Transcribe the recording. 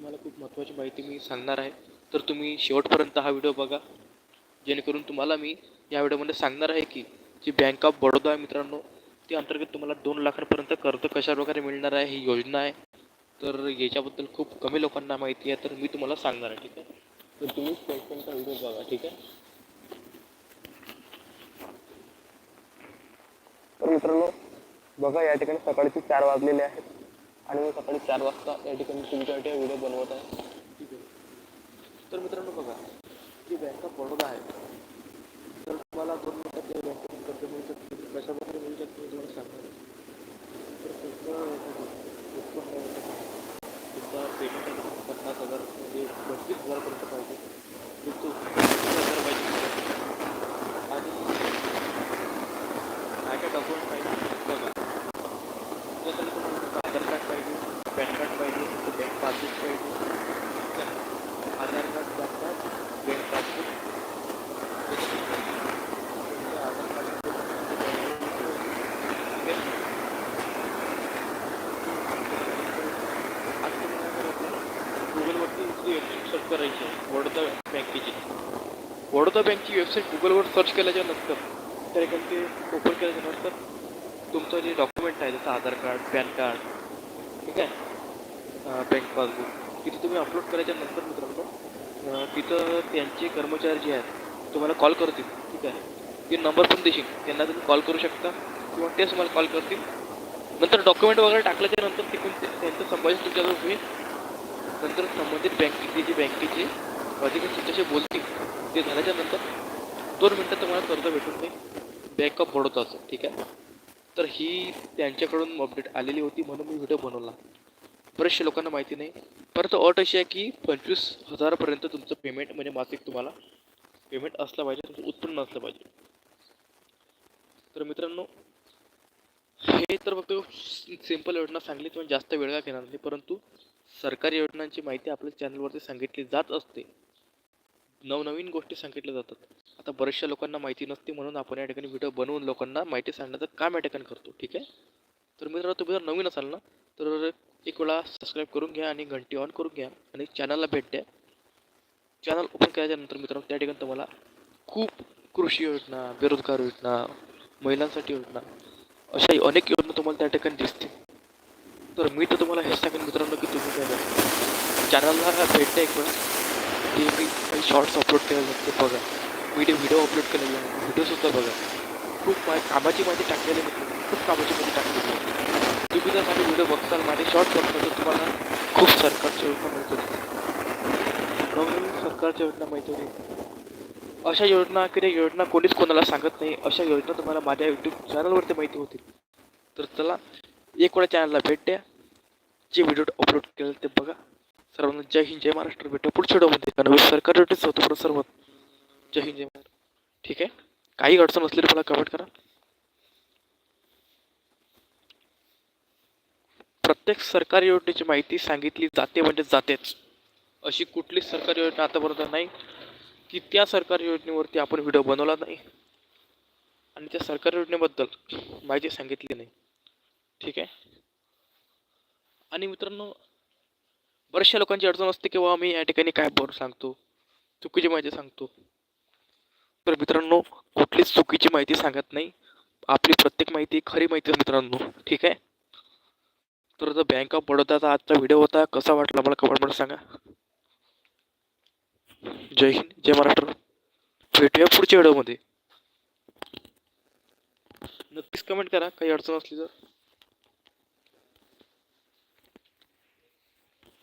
तुम्हाला खूप महत्त्वाची माहिती मी सांगणार आहे. तर तुम्ही शेवटपर्यंत हा व्हिडिओ बघा. जेणेकरून तुम्हाला मी या व्हिडिओमध्ये सांगणार आहे की जी बँक ऑफ बडोदा आहे मित्रांनो ते अंतर्गत तुम्हाला दोन लाखांपर्यंत कर्ज कशा प्रकारे मिळणार आहे ही योजना आहे. तर याच्याबद्दल खूप कमी लोकांना माहिती आहे तर मी तुम्हाला सांगणार आहे ठीक आहे? तर तुम्ही शेवटपर्यंत व्हिडिओ बघा ठीक आहे? तर मित्रांनो बघा या ठिकाणी सकाळचे चार वाजलेले आहेत. आणि मी सकाळी चार वाजता या ठिकाणी तुमच्यासाठी व्हिडिओ बनवत आहे ठीक आहे. तर मित्रांनो बघा जी बँक ऑफ बडोदा आहे तर तुम्हाला दोन मिनिटात त्या बँकेतून कर्ज मिळू शकते कशा प्रकारे मिळू शकते मी तुम्हाला सांगणार आहे तर तुमचं उत्पन्न आहे तुमचा पेमेंट आहे तुम्हाला पन्नास हजार म्हणजे पंचवीस हजारापर्यंत पाहिजे तुमचं उत्पन्न तीस हजार पाहिजे आणि काय काय डॉक्युमेंट पाहिजे बघा त्यासाठी तुम्हाला तुमचं आधार कार्ड पाहिजे पॅन कार्ड पाहिजे तुमचं बँक पासबुक पाहिजे ठीक आहे? Aadhaar card PAN card bank passbook तुमचं आधार कार्ड ठीक आहे? आज तुम्ही काय करायचं गुगलवरती तुमची वेबसाईट सर्च करायची आहे वडोदा बँकेची. वडोदा बँकची वेबसाईट गुगलवर सर्च केल्याच्यानंतर त्या ठिकाणी ते ओपन केल्याच्यानंतर तुमचं जे डॉक्युमेंट आहे जसं आधार कार्ड पॅन कार्ड ठीक आहे? बँक पासबुक तिथे तुम्ही अपलोड करायच्यानंतर मित्रांनो तिथं त्यांचे कर्मचारी जे आहेत तुम्हाला कॉल करतील ठीक आहे? ते नंबर पण देशील त्यांना तुम्ही कॉल करू शकता किंवा तेच तुम्हाला कॉल करतील. नंतर डॉक्युमेंट वगैरे टाकल्याच्या नंतर तिकडून त्यांचं संभाषण तुमच्याजवळ होईल नंतर संबंधित बँकेचे जे बँकेचे अधिकारी तुमच्याशी बोलतील ते झाल्याच्यानंतर दोन मिनटात तुम्हाला कर्ज भेटून जाईल. बँक ऑफ बडोदाचं ठीक आहे? तर ही त्यांच्याकडून अपडेट आलेली होती म्हणून मी व्हिडिओ बनवला. बरेचशा लोकांना माहिती नाही. परंतु अट अशी आहे की पंचवीस हजारापर्यंत तुमचं पेमेंट म्हणजे मासिक तुम्हाला पेमेंट असलं पाहिजे तुमचं उत्पन्न असलं पाहिजे. तर मित्रांनो हे तर फक्त सिंपल योजना सांगली तुम्ही जास्त वेळ का घेणार नाही परंतु सरकारी योजनांची माहिती आपल्या चॅनलवरती सांगितली जात असते. नवनवीन गोष्टी सांगितल्या जातात. आता बऱ्याचशा लोकांना माहिती नसते म्हणून आपण या ठिकाणी व्हिडिओ बनवून लोकांना माहिती सांगण्याचं काम या ठिकाणी करतो. ठीक आहे? तर मित्रांनो तुम्ही जर नवीन असाल ना तर एक वेळा सबस्क्राईब करून घ्या आणि घंटी ऑन करून घ्या आणि चॅनलला भेट द्या. चॅनल ओपन केल्याच्यानंतर मित्रांनो त्या ठिकाणी तुम्हाला खूप कृषी योजना बेरोजगार योजना महिलांसाठी योजना अशा अनेक योजना तुम्हाला त्या ठिकाणी दिसतील. तर मी तर तुम्हाला हेच सांगेन मित्रांनो की तुम्ही काय करा चॅनलला भेट द्या एक वेळा. जे मी काही शॉर्ट्स अपलोड केलेले आहेत ते बघा. व्हिडिओ व्हिडिओ अपलोड केलेले आहे व्हिडिओसुद्धा बघा. खूप मा कामाची माहिती टाकलेली आहे मित्रांनो. खूप कामाची माहिती टाकलेली आहे. तुम्ही जर माझे व्हिडिओ बघताल माझे शॉर्ट्स बघताल तर तुम्हाला खूप सरकारच्या योजना मिळत होतील नवनवीन सरकारच्या योजना माहिती होती अशा योजना की त्या योजना कोणीच कोणाला सांगत नाही. अशा योजना तुम्हाला माझ्या यूट्यूब चॅनलवरती माहिती होतील. तर चला एक वेळा चॅनलला भेट द्या. जे व्हिडिओ अपलोड केले ते बघा. सर्वांना जय हिंद जय महाराष्ट्र. भेटूया पुढच्या व्हिडिओमध्ये नवीन सरकारी नोटीस होतो परत सर्व जय हिंद जय महाराष्ट्र. ठीक आहे? काही अडचण असली तर मला कमेंट करा. प्रत्येक सरकारी योजनेची माहिती सांगितली जाते म्हणजे जातेच. अशी कुठलीच सरकारी योजना आतापर्यंत नाही की त्या सरकारी योजनेवरती आपण व्हिडिओ बनवला नाही. आणि त्या सरकारी योजनेबद्दल माहिती सांगितली नाही. ठीक आहे? आणि मित्रांनो बऱ्याचशा लोकांची अडचण असते की मी या ठिकाणी काय बरं सांगतो चुकीची माहिती सांगतो. तर मित्रांनो कुठलीच चुकीची माहिती सांगत नाही. आपली प्रत्येक माहिती खरी माहिती आहे मित्रांनो ठीक आहे? तर जो बँक ऑफ बडोदाचा आजचा व्हिडिओ होता. कसा वाटला मला कमेंटमध्ये सांगा. जय हिंद जय महाराष्ट्र. भेटूया पुढच्या व्हिडिओमध्ये नक्कीच कमेंट करा काही अडचण असली तर.